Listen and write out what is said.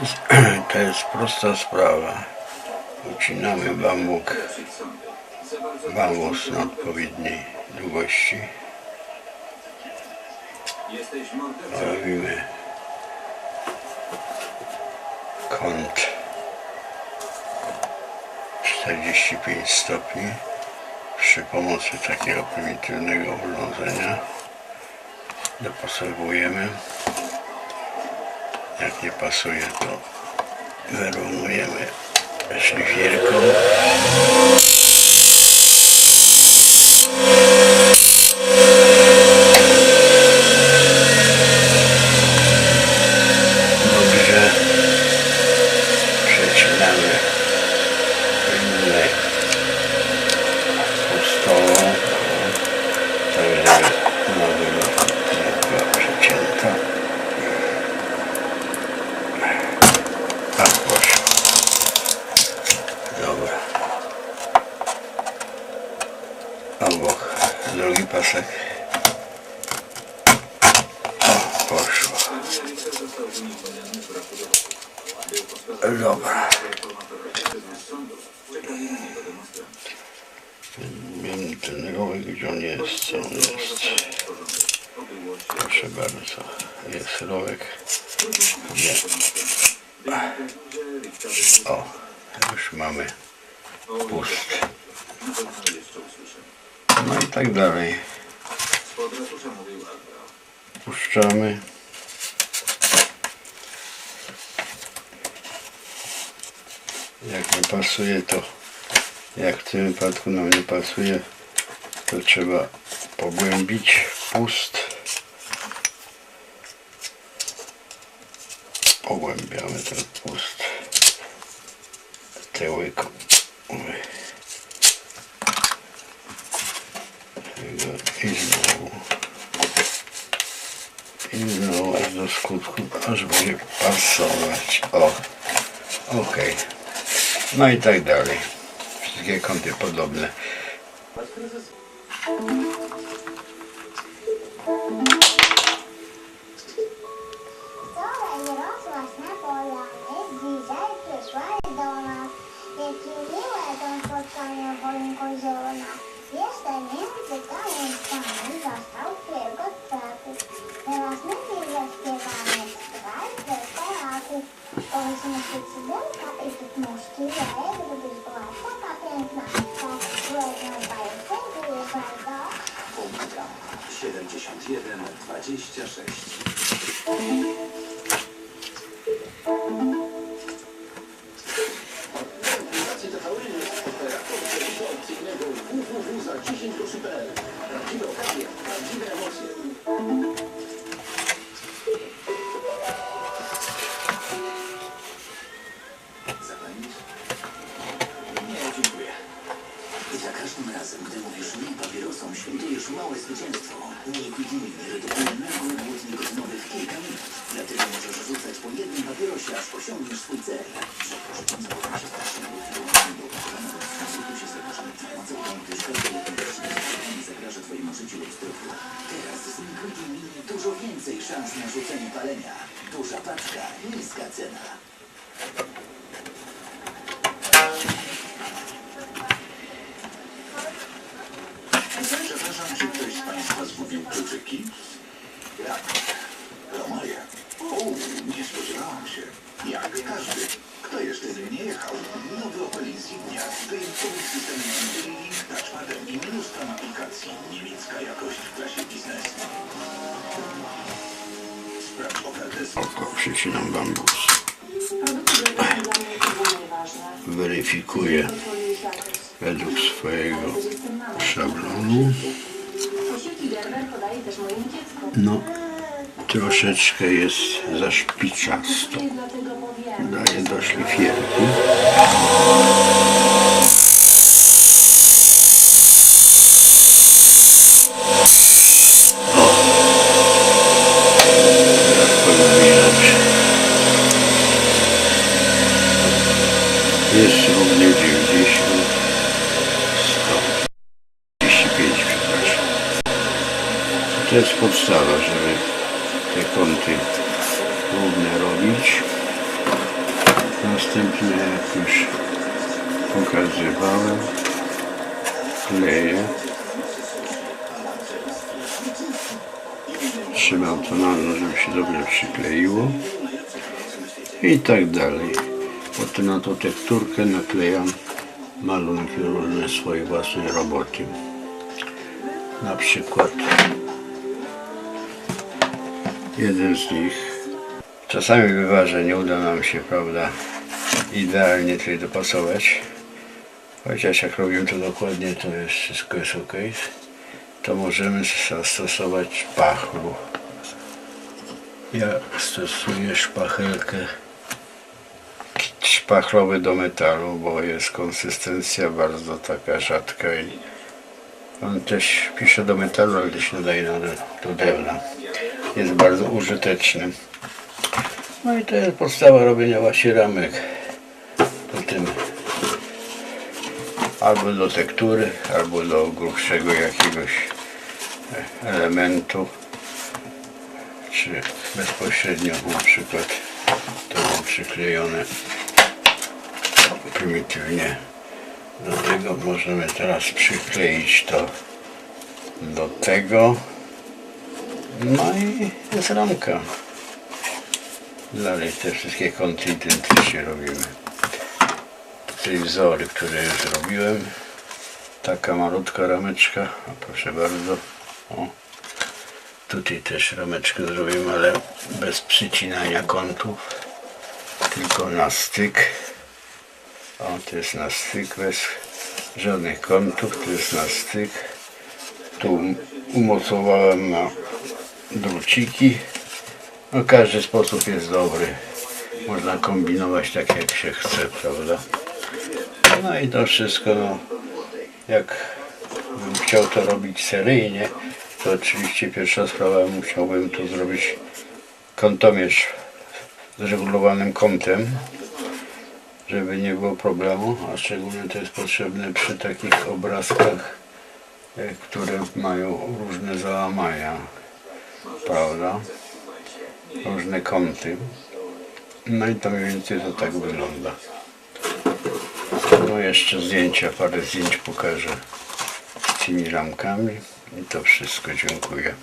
To jest prosta sprawa. Ucinamy bambuk, bambus na odpowiedniej długości. Robimy kąt 45 stopni przy pomocy takiego prymitywnego urządzenia dopasowujemy jak nie pasuje to wyrównujemy szlifierką dobra rowy, gdzie on jest, co on jest. Proszę bardzo, jest rowek. Nie. O, już mamy pust. No i tak dalej. Puszczamy. Jak nie pasuje to jak w tym wypadku nam nie pasuje, to trzeba pogłębić pust. Pogłębiamy ten pust tyłyką. I znowu. I znowu aż do skutku, aż będzie pasować. O, okej. No i tak dalej. Wszystkie kąty podobne. 26. więcej szans na rzucenie palenia. Duża paczka, niska cena. Przepraszam, czy ktoś z Państwa zgubił kluczyki? Jak? Romaria. O, nie spodziewałam się. Jak każdy. Kto jeszcze nie jechał? Nowy Opel Insignia z wyjątkowym systemem Link, touchpadem i mnóstwem aplikacji. Niemiecka jakość w klasie biznes. Oko przycinam bambus. Weryfikuję według swojego szablonu. No, troszeczkę jest dlatego powiem. Daję do szlifierki. Teraz powinno być. Jest równie 90, 100, 35, przepraszam. To podstawa, żeby te kąty równe robić. Następnie, jak już pokazywałem, kleję. Trzymam to na noc, żeby się dobrze przykleiło. I tak dalej. Potem na tą tekturkę naklejam malunki różne swojej własnej roboty. Na przykład jeden z nich. Czasami bywa, że nie uda nam się, prawda, idealnie tutaj dopasować. Chociaż jak robimy to dokładnie, to jest wszystko jest ok. To możemy zastosować pachlu. Ja stosuję szpachelkę szpachlowy do metalu, bo jest konsystencja bardzo taka rzadka i on też pisze do metalu, ale też nadaje na, do drewna. Jest bardzo użyteczny. No i to jest podstawa robienia właśnie ramek do tym albo do tektury, albo do grubszego jakiegoś elementu czy bezpośrednio na przykład to mam przyklejone prymitywnie do tego możemy teraz przykleić to do tego. No i jest ramka. Dalej te wszystkie kąty identycznie robimy. Tutaj wzory, które już zrobiłem. Taka malutka rameczka. O, proszę bardzo. O. Tutaj też rameczkę zrobimy, ale bez przycinania kątów, tylko na styk. O, to jest na styk, bez żadnych kątów, to jest na styk. Tu umocowałem na druciki. No, każdy sposób jest dobry. Można kombinować tak jak się chce, prawda? No i to wszystko, no, jak bym chciał to robić seryjnie, to oczywiście pierwsza sprawa musiałbym tu zrobić kątomierz z regulowanym kątem, żeby nie było problemu, a szczególnie to jest potrzebne przy takich obrazkach, e, które mają różne załamania, prawda? Różne kąty. No i to mniej więcej to tak wygląda. No jeszcze zdjęcia, parę zdjęć pokażę z tymi ramkami i to wszystko. Dziękuję.